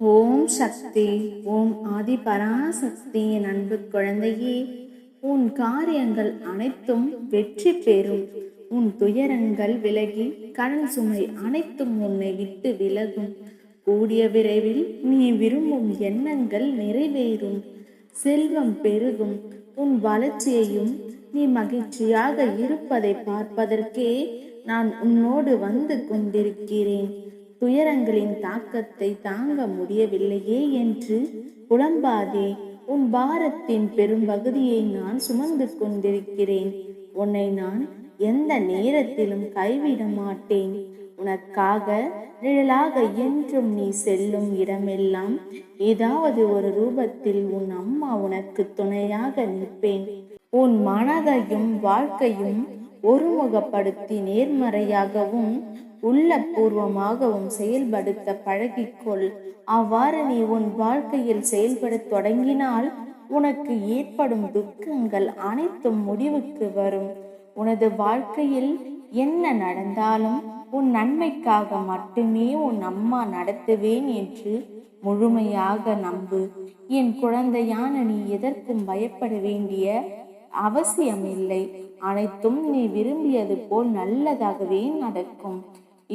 ஓம் சக்தி ஓம் ஆதி பராசக்தி என் அன்பு குழந்தையே. உன் காரியங்கள் அனைத்தும் வெற்றி பெறும். உன் துயரங்கள் விலகி கடன் சுமை அனைத்தும் உன்னை விட்டு விலகும். கூடிய விரைவில் நீ விரும்பும் எண்ணங்கள் நிறைவேறும். செல்வம் பெருகும். உன் வளர்ச்சியையும் நீ மகிழ்ச்சியாக இருப்பதை பார்ப்பதற்கே நான் உன்னோடு வந்து கொண்டிருக்கிறேன். துயரங்களின் தாக்கத்தை தாங்க முடியவில்லையே என்று புலம்பாதே உன் பாரத்தின் பெரும் பகுதியை நான் சுமந்து கொண்டிருக்கிறேன். உன்னை நான் எந்த நேரத்திலும் கைவிட மாட்டேன். உனக்காக நிழலாக என்றும் நீ செல்லும் இடமெல்லாம் ஏதாவது ஒரு ரூபத்தில் உன் அம்மா உனக்கு துணையாக நிற்பேன். உன் மனதையும் வாழ்க்கையும் ஒருமுகப்படுத்தி நேர்மறையாகவும் உள்ளபூர்வமாகவும் செயல்படுத்த பழகிக்கொள். அவ்வாறு நீ உன் வாழ்க்கையில் செயல்படத் தொடங்கினால் உனக்கு ஏற்படும் துக்கங்கள் அனைத்தும் முடிவுக்கு வரும். உனது வாழ்க்கையில் என்ன நடந்தாலும் உன் நன்மைக்காக மட்டுமே உன் அம்மா நடத்துவேன் என்று முழுமையாக நம்பு. என் குழந்தையான நீ எதற்கும் பயப்பட வேண்டிய அவசியமில்லை. அனைத்தும் நீ விரும்பியது போல் நல்லதாகவே நடக்கும்.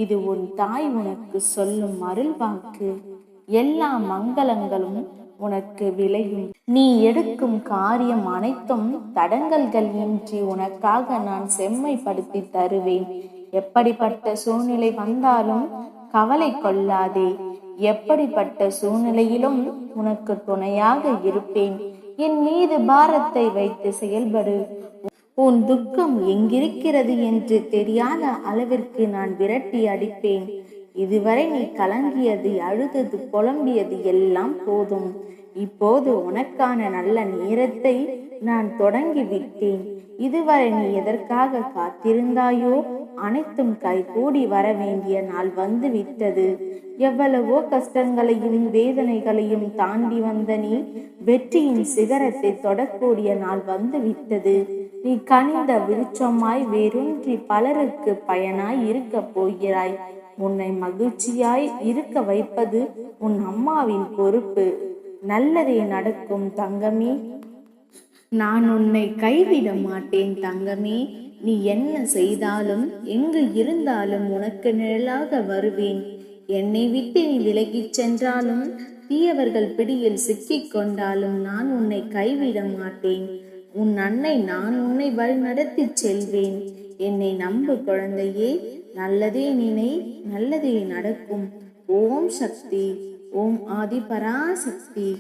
இது உன் தாய் உனக்கு சொல்லும் அருள் வாக்கு. எல்லா மங்களங்களும் உனக்கு விளையும். நீ எடுக்கும் காரியம் அனைத்தும் தடங்கல்கள் இன்றி உனக்காக நான் செம்மைப்படுத்தி தருவேன். எப்படிப்பட்ட சூழ்நிலை வந்தாலும் கவலை கொள்ளாதே. எப்படிப்பட்ட சூழ்நிலையிலும் உனக்கு துணையாக இருப்பேன். என் மீது பாரத்தை வைத்து செயல்படு. உன் துக்கம் எங்கிருக்கிறது என்று தெரியாத அளவிற்கு நான் விரட்டி அடிப்பேன். இதுவரை நீ கலங்கியது அழுதது புலம்பியது எல்லாம் போதும். இப்போது உனக்கான நல்ல நேரத்தை நான் தொடங்கி விட்டேன் இதுவரை நீ எதற்காக காத்திருந்தாயோ அனைத்தும் கைகூடி வர வேண்டிய நாள் வந்து விட்டது எவ்வளவோ கஷ்டங்களையும் வேதனைகளையும் தாண்டி வந்த நீ வெற்றியின் சிகரத்தை தொடக்கூடிய நாள் வந்து விட்டது நீ கனிந்த விருச்சமாய் வேரூன்றி பலருக்கு பயனாய் இருக்க போகிறாய். உன்னை மகிழ்ச்சியாய் இருக்க வைப்பது உன் அம்மாவின் பொறுப்பு. நல்லதே நடக்கும் தங்கமே. நான் உன்னை கைவிட மாட்டேன் தங்கமே. நீ என்ன செய்தாலும் எங்கு இருந்தாலும் உனக்கு நிழலாக வருவேன். என்னை விட்டு நீ விலகிச் சென்றாலும் தீயவர்கள் பிடியில் சிக்கிக் கொண்டாலும் நான் உன்னை கைவிட மாட்டேன். உன் அன்னை நான் உன்னை வழிநடத்தி செல்வேன். என்னை நம்பு குழந்தையே. நல்லதே நினை நல்லதே நடக்கும். ஓம் சக்தி ஓம் ஆதி பராசக்தி